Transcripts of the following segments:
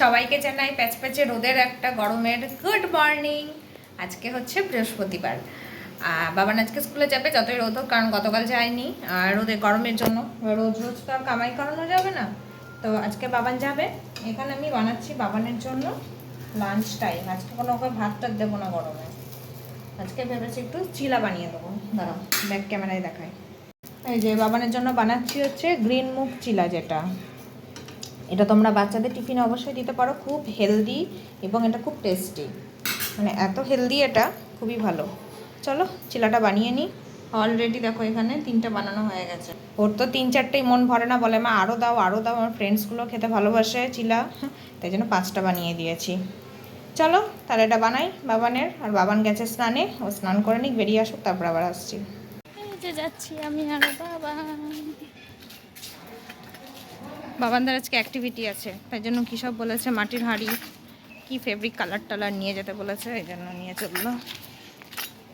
সবাইকে জানাই প্যাচ প্যাচে রোদের একটা গরমের গুড মর্নিং আজকে হচ্ছে বৃহস্পতিবার। বাবান আজকে স্কুলে যাবে, যতই রোদ হোক, কারণ গতকাল যায়নি। আর রোদে গরমের জন্য রোজ রোজ তো আর কামাই করানো যাবে না। তো আজকে বাবান যাবে। এখানে আমি বানাচ্ছি বাবানের জন্য লাঞ্চ টাইম আজকে কোনো ওকে ভাত টাত দেবো না গরমে। আজকে ভেবেছি একটু চিলা বানিয়ে দেবো। দাঁড়াও ব্যাক ক্যামেরায় দেখায় এই যে বাবানের জন্য বানাচ্ছি হচ্ছে গ্রিন মুখ চিলা যেটা। এটা তোমরা বাচ্চাদের টিফিনে অবশ্যই দিতে পারো, খুব হেলদি এবং এটা খুব টেস্টি মানে এত হেলদি এটা, খুবই ভালো। চলো, চিলাটা বানিয়ে নিই। অলরেডি দেখো এখানে তিনটে বানানো হয়ে গেছে। ওর তো তিন চারটেই মন ভরে না, বলে, মা আরও দাও আরও দাও, আমার ফ্রেন্ডসগুলো খেতে ভালোবাসে, চিলা। তাই জন্য পাঁচটা বানিয়ে দিয়েছি। চলো, তাহলে এটা বানাই বাবানের, আর বাবান গেছে স্নানে। ও স্নান করে নিক, বেরিয়ে আসুক, তারপর আবার আসছি। যাচ্ছি আমি আর বাবা বাবানদার আজকে অ্যাক্টিভিটি আছে তাই জন্য কী সব বলেছে? মাটির হাঁড়ি কি ফেব্রিক কালার টালার নিয়ে যেতে বলেছে এই জন্য নিয়ে চলল।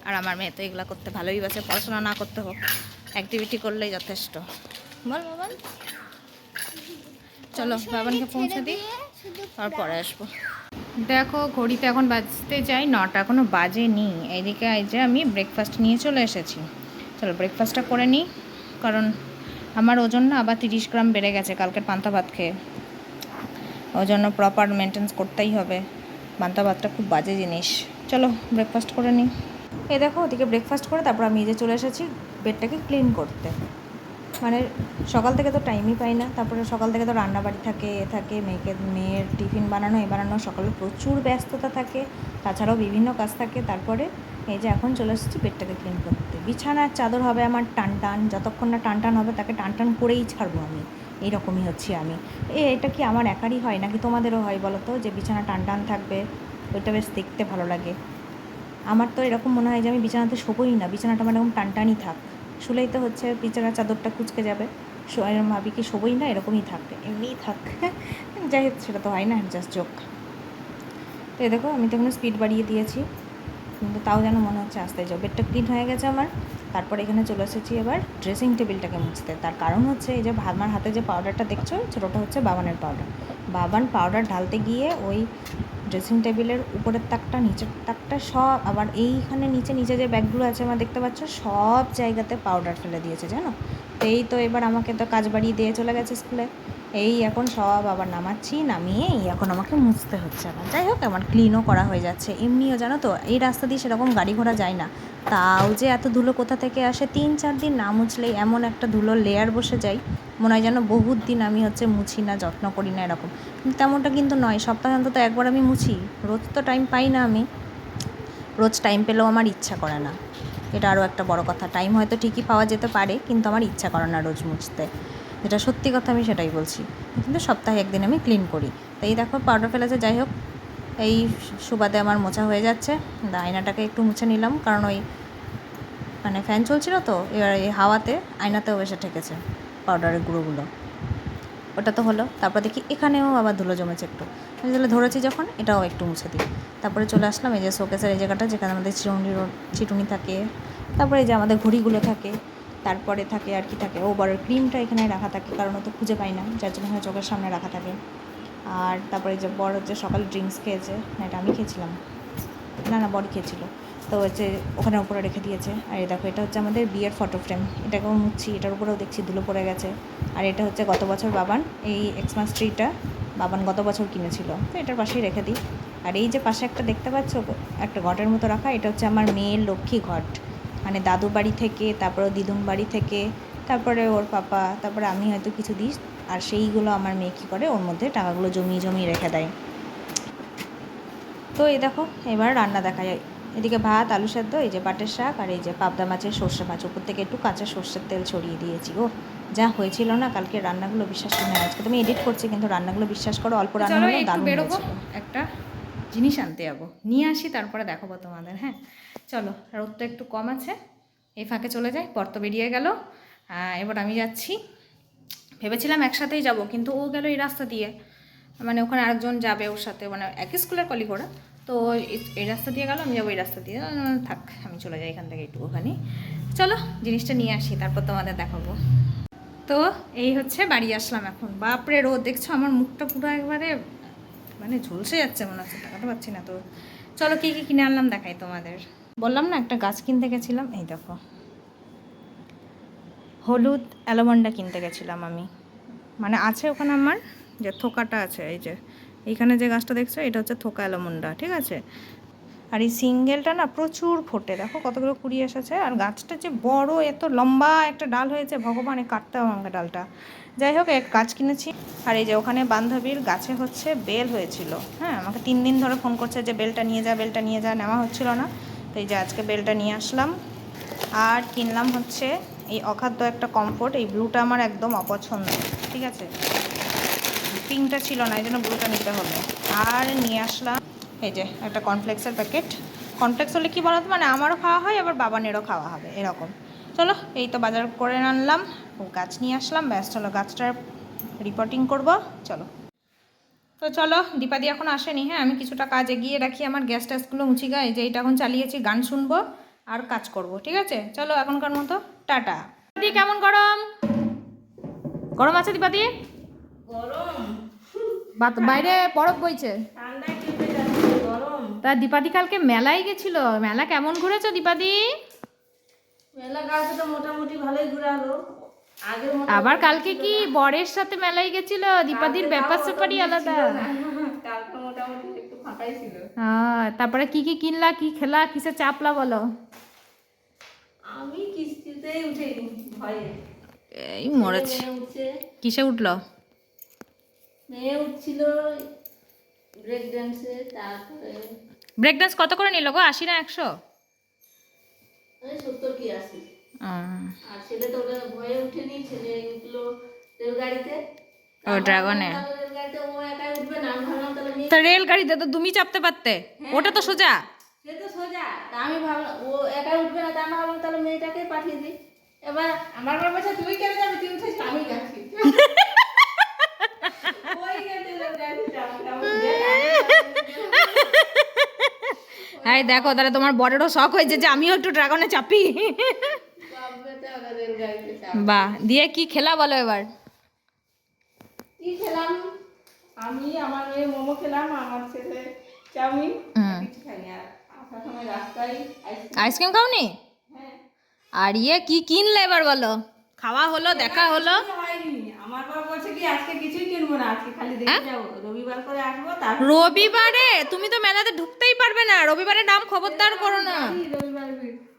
আর আমার মেয়ে তো এগুলো করতে ভালোই বাসে পড়াশোনা না করতে হোক অ্যাক্টিভিটি করলেই যথেষ্ট। বল বাবান। চলো বাবানকে পৌঁছে দিই তারপরে আসব। দেখো ঘড়িতে এখন বাজতে যাই নটা এখনও বাজেনি। এইদিকে এই যে আমি ব্রেকফাস্ট নিয়ে চলে এসেছি। চলো ব্রেকফাস্টটা করে নিই কারণ আমার ওজন না আবার তিরিশ গ্রাম বেড়ে গেছে কালকের পান্তা ভাত খেয়ে। ওই জন্য প্রপার মেনটেন্স করতেই হবে। পান্তা ভাতটা খুব বাজে জিনিস। চলো ব্রেকফাস্ট করে নিই এই দেখো, ওদিকে ব্রেকফাস্ট করে তারপর আমি যে চলে এসেছি বেডটাকে ক্লিন করতে। মানে সকাল থেকে তো টাইমই পাই না। তারপরে সকাল থেকে তো রান্নাবাড়ি থাকে, এ থাকে, মেয়েকে, মেয়ের টিফিন বানানো, এ বানানো, সকালে প্রচুর ব্যস্ততা থাকে। তাছাড়াও বিভিন্ন কাজ থাকে। তারপরে এই যে এখন চলে এসেছি বেডটাকে ক্লিন করতে। বিছানার চাদর হবে আমার টান টান যতক্ষণ না টান টান হবে তাকে টান টান করেই ছাড়বো আমি। এইরকমই হচ্ছি আমি। এ, এটা কি আমার একারই হয় নাকি তোমাদেরও হয় বলো তো, যে বিছানা টান টান থাকবে? ওইটা বেশ দেখতে ভালো লাগে। আমার তো এরকম মনে হয় যে আমি বিছানাতে শোবই না, বিছানাটা আমার এরকম টানটানই থাক। শুলেই তো হচ্ছে বিছানার চাদরটা কুচকে যাবে। ভাবি কি শোবই না, এরকমই থাকবে এমনিই থাক। যাই হোক, সেটা তো হয় না জাস্ট জোক তো এই দেখো, আমি তো এখানে স্পিড বাড়িয়ে দিয়েছি। কিন্তু তাও যেন মনে হচ্ছে আসতে যাও। বেডটা ক্লিন হয়ে গেছে আমার। তারপর এখানে চলে এসেছি এবার ড্রেসিং টেবিলটাকে মুছতে। তার কারণ হচ্ছে এই যে আমার হাতে যে পাউডারটা দেখছ, ছোটোটা হচ্ছে বাবানের পাউডার বাবান পাউডার ঢালতে গিয়ে ওই ড্রেসিং টেবিলের উপরের তাকটা, নিচের তাকটা সব আবার এইখানে নিচে নিচে যে ব্যাগগুলো আছে আমার দেখতে পাচ্ছ? সব জায়গাতে পাউডার ফেলে দিয়েছে, জানো? তো এই তো এবার আমাকে তো কাজ বাড়িয়ে দিয়ে চলে গেছে স্কুলে এই এখন সব আবার নামাচ্ছি নামিয়ে এই এখন আমাকে মুছতে হচ্ছে আবার। যাই হোক, আমার ক্লিনও করা হয়ে যাচ্ছে। এমনিও জানো তো, এই রাস্তা দিয়ে সেরকম গাড়ি ঘোড়া যায় না। তাও যে এত ধুলো কোথা থেকে আসে, তিন চার দিন না মুছলেই এমন একটা ধুলো লেয়ার বসে যায়, মনে হয় যেন বহুত দিন আমি হচ্ছে মুছি না, যত্ন করি না এরকম। তেমনটা কিন্তু নয়, সপ্তাহে অন্তত একবার আমি মুছি। রোজ তো টাইম পাই না আমি। রোজ টাইম পেলেও আমার ইচ্ছা করে না। এটা আরও একটা বড় কথা। টাইম হয়তো ঠিকই পাওয়া যেতে পারে, কিন্তু আমার ইচ্ছা করে না রোজ মুছতে। যেটা সত্যি কথা আমি সেটাই বলছি। কিন্তু সপ্তাহে একদিন আমি ক্লিন করি। তো এই দেখো পাউডার ফেলেছে, যাই হোক। এই সুবাদে আমার মোছা হয়ে যাচ্ছে। আয়নাটাকে একটু মুছে নিলাম, কারণ ওই মানে ফ্যান চলছিল তো, এবার এই হাওয়াতে আয়নাতেও এসে ঠেকেছে পাউডারের গুঁড়োগুলো। ওটা তো হলো। তারপর দেখি এখানেও আবার ধুলো জমেছে একটু। আমি তাহলে ধরেছি যখন, এটাও একটু মুছে দিই। তারপরে চলে আসলাম এই যে শোকেসের এই জায়গাটা, যেখানে আমাদের চিরুনি চিটুনি থাকে। তারপরে এই যে আমাদের ঘড়িগুলো থাকে। তারপরে থাকে আর কি থাকে। ও ক্রিমটা এখানে রাখা থাকে, কারণ ও খুঁজে পাই না, যার জন্য এখানে চোখের সামনে রাখা থাকে। আর তারপরে যে বড় যে সকালে ড্রিঙ্কস খেয়েছে, না, এটা আমি খেয়েছিলাম। না না বড়ি খেয়েছিল। তো হচ্ছে ওখানে উপরে রেখে দিয়েছে। আর এই দেখো, এটা হচ্ছে আমাদের বিয়ের ফটো ফ্রেম এটাকেও মুছছি এটার উপরেও দেখছি ধুলো পড়ে গেছে। আর এটা হচ্ছে গত বছর বাবান, এই এক্সমাস ট্রিটা বাবান গত বছর কিনেছিল। তো এটার পাশেই রেখে দিই। আর এই যে পাশে একটা দেখতে পাচ্ছ, একটা ঘটের মতো রাখা, এটা হচ্ছে আমার মেয়ের লক্ষ্মী ঘট। মানে দাদু বাড়ি থেকে তারপরে দিদুন বাড়ি থেকে তারপরে ওর পাপা তারপরে আমি হয়তো কিছু দিই আর সেইগুলো আমার মেয়ে কী করে? ওর মধ্যে টাকাগুলো জমিয়ে জমিয়ে রেখে দেয়। তো এই দেখো এবার রান্না দেখা যায়। এদিকে ভাত আলু সেদ্ধ এই যে পাটের শাক আর এই যে পাবদা মাছের সর্ষে মাছ। উপর থেকে একটু কাঁচা সর্ষের তেল ছড়িয়ে দিয়েছি ও যা হয়েছিল না কালকে রান্নাগুলো বিশ্বাস করে না আজকে তুমি এডিট করছি কিন্তু রান্নাগুলো বিশ্বাস করো অল্প রান্না দারুণ একটা জিনিস আনতে যাব। নিয়ে আসি তারপরে দেখাবো তোমাদের হ্যাঁ? চলো রোদ তো একটু কম আছে। এই ফাঁকে চলে যাই পর তো বেরিয়ে গেল। এবার আমি যাচ্ছি। ভেবেছিলাম একসাথেই যাব, কিন্তু ও গেল এই রাস্তা দিয়ে। মানে ওখানে আরেকজন যাবে ওর সাথে মানে একই স্কুলের কলি করা তো এই- রাস্তা দিয়ে গেল, আমি যাব এই রাস্তা দিয়ে। থাক, আমি চলে যাই এখান থেকে একটু একটুখানি চলো, জিনিসটা নিয়ে আসি, তারপর তোমাদের দেখাবো। তো এই হচ্ছে, বাড়ি আসলাম এখন। বাপরে, রোদ, দেখছ? আমার মুখটা পুরো একবারে মানে ঝলসে যাচ্ছে মনে হচ্ছে টাকাতে পাচ্ছি না তো। চলো, কী কী কিনে আনলাম দেখাই তোমাদের। বললাম না, একটা গাছ কিনতে গেছিলাম, এই দেখো। হলুদ অ্যালোমন্ডা কিনতে গেছিলাম আমি। মানে আছে ওখানে আমার, যে থোকাটা আছে, এই যে। এইখানে যে গাছটা দেখছ, এটা হচ্ছে থোকা অ্যালোমন্ডা ঠিক আছে? আর এই সিঙ্গেলটা না প্রচুর ফোটে, দেখো কতগুলো কুড়ি এসেছে। আর গাছটা যে বড়, এত লম্বা একটা ডাল হয়েছে, ভগবানে কাটতে হবে আমাকে ডালটা। যাই হোক, এক গাছ কিনেছি। আর এই যে ওখানে বান্ধবীর গাছে হচ্ছে বেল হয়েছিল। হ্যাঁ আমাকে তিন দিন ধরে ফোন করছে যে বেলটা নিয়ে যা, বেলটা নিয়ে যা, নেওয়া হচ্ছিল না। তো এই যে আজকে বেলটা নিয়ে আসলাম। আর কিনলাম হচ্ছে এই অখাদ্য একটা কমফোর্ট এই ব্লুটা আমার একদম অপছন্দ। ঠিক আছে? পিঙ্কটা ছিল না এই জন্য ব্লুটা নিতে হবে। আর নিয়ে আসলাম এই যে একটা কর্নফ্লেক্সের প্যাকেট কর্নফ্লেক্স হলে কি বলতো? মানে আমারও খাওয়া হয়, আবার বাবানেরও খাওয়া হবে, এরকম। চলো, এই তো বাজার করে আনলাম। গাছ নিয়ে আসলাম, ব্যাস, চলো গাছটার রিপোর্টিং করব। চলো। তো চলো দীপাদি এখন আসেনি হ্যাঁ? আমি কিছুটা কাজ এগিয়ে রাখি আমার গ্যাস ট্যাসগুলো মুছি গায়ে যে এটা এখন চালিয়েছি গান শুনব আর কাজ করব ঠিক আছে? চলো এখনকার মতো টাটা। দীপাদি কেমন গরম? গরম আছে দীপাদি? গরম। বাইরে বরফ বইছে। তা দীপাদি কালকে মেলায় গেছিল মেলা কেমন ঘুরেছো দীপাদি? মেলা গাছে তো মোটামুটি ভালোই ঘুরালো। আবার কালকে কি বরের সাথে মেলায় গেছিল? দীপাদির ব্যাপার স্যাপারই আলাদা। হ্যাঁ, তারপরে কি কি কিনলা কি খেলা কিসে চাপলা বলো? আমি কিস্তিতেই উঠেনি ভয়ে। এই মরেছে। কিসে উঠল? মেয়ে উঠছিল ব্রেক ড্যান্সে তারপরে ব্রেক ডান্স কত করে নিল গো? আশি না একশো? সত্তর কি আসি আহ, আর ছেলে তো ওটা ভয়ে উঠেনি ছেলে উঠল ও, ড্রাগনে। ভাবলাম তাহলে মেয়ে তা তো তুমি চাপতে পারতে। ওটা তো সোজা। সে তো সোজা। তা আমি ভাবলাম ও একাই উঠবে না তা আমি ভাবলাম তাহলে মেয়েটাকে পাঠিয়ে দিই। এবার আমার বাবা বলছে তুই কেন যাবি? তুই উঠেছিস যাচ্ছি আমি হ্যাঁ দেখো তাহলে তোমার বড়েরও শখ হয়েছে যে আমিও একটু ড্রাগনে চাপি চাপবে তো ওরা রেলগাড়িতে চাপ। বাহ দিয়ে কি খেলা বলো এবার? কি খেলাম? আমি আমার মেয়ে মোমো খেলাম আমার ছেলে চাউমিন আইসক্রিম খাওনি? হ্যাঁ। আর ইয়ে কি কিনলে এবার বলো? খাওয়া হলো দেখা হলো। আমার বাবা বলছে কি আজকে কিছুই কিনবো না আজকে খালি দেখে যাব। রবিবার করে আসব তারপর রবিবারে? তুমি তো মেলাতে ঢুকতেই পারবে না। রবিবারে নাম খবরদার করো না। রবিবার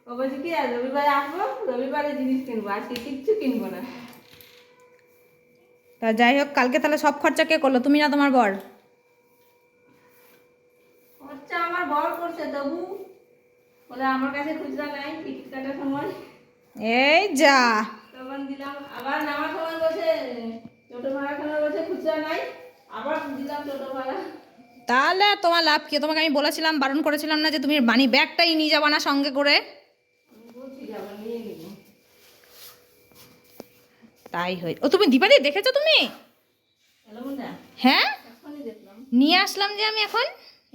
ও বলছে কি আর রবিবারে আসব? রবিবারে জিনিস কিনবো আজকে কিচ্ছু কিনবো না। তা যাই হোক কালকে তাহলে সব খরচা কে করল? তুমি না তোমার বর? খরচা আমার বড় করছে তবু বলে আমার কাছে খুচরা নাই টিকিট কাটার সময়। এই যা। তখন দিলাম আবার নামার সময় বসে টোটো ভাড়া খানার বসে খুচরা নাই আবার দিলাম টোটো ভাড়া। তাহলে তোমার লাভ কি? তোমাকে আমি বলেছিলাম বারণ করেছিলাম না যে তুমি বানি ব্যাগটাই নিয়ে যাবা না সঙ্গে করে আমি বলছি যাব নিয়ে নিব তাই হয় ও তুমি দীপাদি দেখেছ তুমি? হ্যাঁ? নিয়ে আসলাম যে আমি এখন?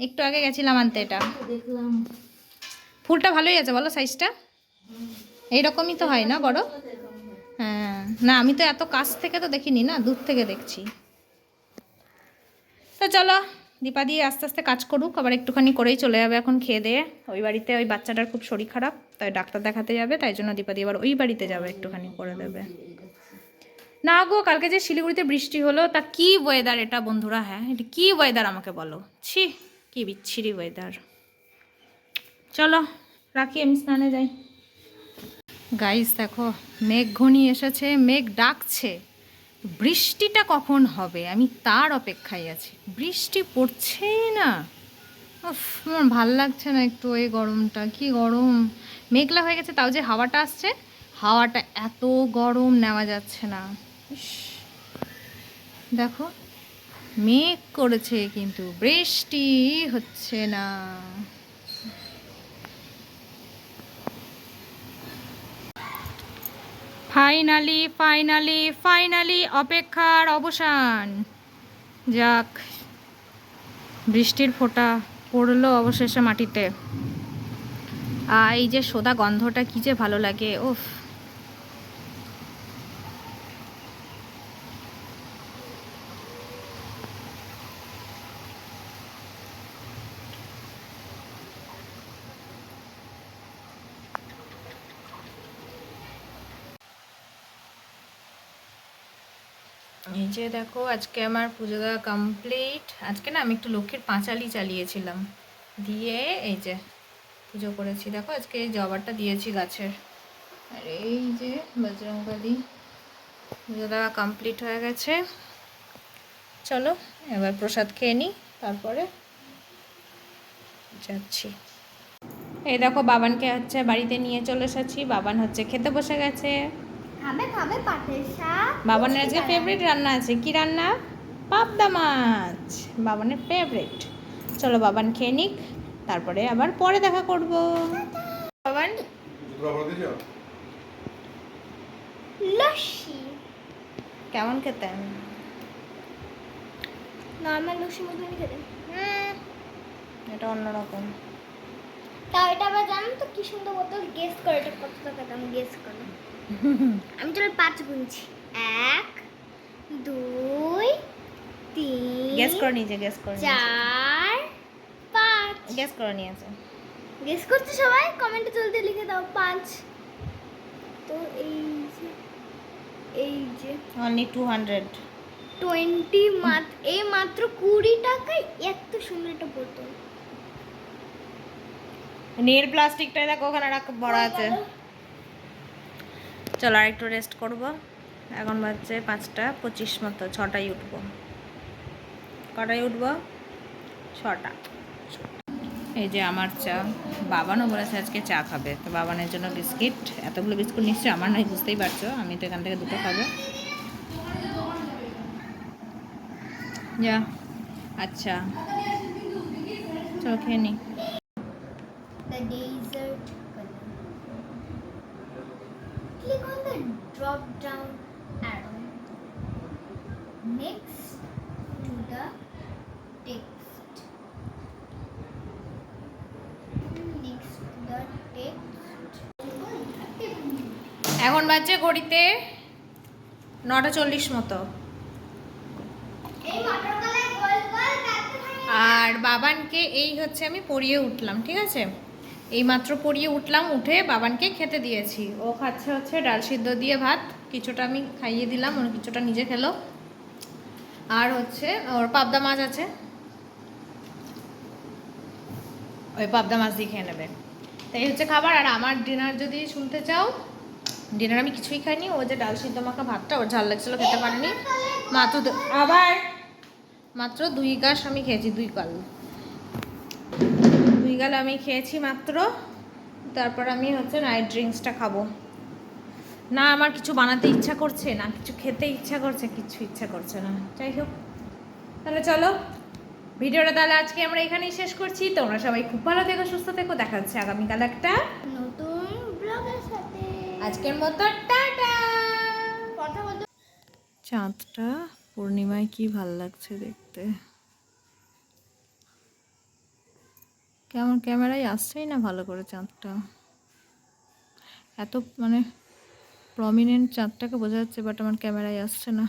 একটু আগে গেছিলাম আনতে এটা। ফুলটা ভালোই আছে বলো সাইজটা? এইরকমই তো হয় না বড়? হ্যাঁ। না আমি তো এত কাছ থেকে তো দেখিনি না? দূর থেকে দেখছি। তো চলো দীপা দিয়ে আস্তে আস্তে কাজ করুক আবার একটুখানি করেই চলে যাবে এখন খেয়ে দিয়ে। ওই বাড়িতে ওই বাচ্চাটার খুব শরীর খারাপ তাই ডাক্তার দেখাতে যাবে তাই জন্য দীপা দিয়ে এবার ওই বাড়িতে যাবে একটুখানি করে দেবে। না গো, কালকে যে শিলিগুড়িতে বৃষ্টি হলো, তা কি ওয়েদার এটা বন্ধুরা হ্যাঁ? এটা কি ওয়েদার আমাকে বলো? ছি, কি বিচ্ছিরি ওয়েদার চলো, রাখি, আমি স্নানে যাই। গাইস দেখো, মেঘ ঘনি এসেছে, মেঘ ডাকছে। বৃষ্টিটা কখন হবে? আমি তার অপেক্ষায় আছি। বৃষ্টি পড়ছেই না। আমার ভালো লাগছে না একটু এই গরমটা, কি গরম। মেঘলা হয়ে গেছে, তাও যে হাওয়াটা আসছে, হাওয়াটা এত গরম নেওয়া যাচ্ছে না। দেখো, মেঘ করেছে কিন্তু বৃষ্টি হচ্ছে না। ফাইনালি ফাইনালি ফাইনালি অপেক্ষার অবসান। যাক, বৃষ্টির ফোঁটা পড়ল অবশেষে মাটিতে। আর এই যে সোদা গন্ধটা কি যে ভালো লাগে ওফ যে দেখো, আজকে আমার পুজো দেওয়া কমপ্লিট আজকে না আমি একটু লক্ষ্মীর পাঁচালি চালিয়েছিলাম। দিয়ে এই যে পুজো করেছি। দেখো, আজকে এই জবারটা দিয়েছি গাছের। আর এই যে বজরংবলী, পুজো দেওয়া কমপ্লিট হয়ে গেছে। চলো, এবার প্রসাদ খেয়ে নিই, তারপরে যাচ্ছি। এই দেখো, বাবানকে হচ্ছে বাড়িতে নিয়ে চলে এসেছি। বাবান হচ্ছে খেতে বসে গেছে। খাবে খাবে পাটের শাক। বাবানের আজকে ফেভারিট রান্না আছে। কি রান্না? পাবদা মাছ। বাবানের ফেভারিট চলো বাবান খেয়ে নিক তারপরে আবার পরে দেখা করব। বাবান? লস্যি। কেমন খেতে নর্মাল লস্যি মতনই খেতে। এটা অন্যরকম। তাও এটা আবার জানো তো কি সুন্দর মতো গেস করে এটা কত টাকা দাম গেস করো। আমি চলো পাঁচ গুনছি। এক দুই তিন গ্যাস করে নিয়েছে গ্যাস করে চার পাঁচ। গ্যাস করে নিয়েছে। গেস করছে সবাই? কমেন্টে চলতে লিখে দাও পাঁচ। তো এই যে এই যে অনলি টু হান্ড্রেড টোয়েন্টি মাত্র এই মাত্র কুড়ি টাকায় এত সুন্দর একটা বোতল। নীল প্লাস্টিকটা দেখো ওখানে রাখ বড় আছে। চলো আর একটু রেস্ট করব। এখন বাজছে পাঁচটা পঁচিশ মতো, ছটায় উঠবো। কটায় উঠবো? ছটা। এই যে আমার চা। বাবানও বলেছে আজকে চা খাবে। তো বাবানের জন্য বিস্কিট। এতগুলো বিস্কুট নিশ্চয়ই আমার নয় বুঝতেই পারছ। আমি তো এখান থেকে দুটো খাব। যা আচ্ছা। চলো খেয়ে color. Click on the drop down arrow next to the text. Next to the text. এখন বাজছে ঘড়িতে নটা চল্লিশ মতো আর বাবানকে এই হচ্ছে আমি পরিয়ে উঠলাম ঠিক আছে এই মাত্র পরিয়ে উঠলাম উঠে বাবানকে খেতে দিয়েছি। ও খাচ্ছে হচ্ছে ডাল সিদ্ধ দিয়ে ভাত। কিছুটা আমি খাইয়ে দিলাম ওর কিছুটা নিজে খেলো। আর হচ্ছে ওর পাবদা মাছ আছে। ওই পাবদা মাছ দিয়ে খেয়ে নেবে। তাই হচ্ছে খাবার। আর আমার ডিনার যদি শুনতে চাও ডিনার আমি কিছুই খাইনি। ও যে ডাল সিদ্ধ মাখা ভাতটা ওর ঝাল লাগছিল খেতে পারিনি। মাত্র আবার? মাত্র দুই গাছ আমি খেয়েছি দুই দুই গাল আমি খেয়েছি মাত্র। তারপর আমি হচ্ছে নাইট ড্রিঙ্কসটা খাব। না আমার কিছু বানাতে ইচ্ছা করছে না কিছু খেতে ইচ্ছা করছে কিছু ইচ্ছা করছে না। যাই হোক তাহলে চলো। ভিডিওটা তাহলে আজকে আমরা এখানেই শেষ করছি। তোমরা সবাই খুব ভালো থেকো সুস্থ থেকো। দেখা হচ্ছে আগামীকাল একটা নতুন ব্লগের সাথে। আজকের মতো টাটা! কথা চাঁদটা পূর্ণিমায় কি ভালো লাগছে দেখতে? কেমন ক্যামেরায় আসছেই না ভালো করে চাঁদটা? এত মানে প্রমিনেন্ট চাঁদটাকে বোঝা যাচ্ছে বাট আমার ক্যামেরায় আসছে না।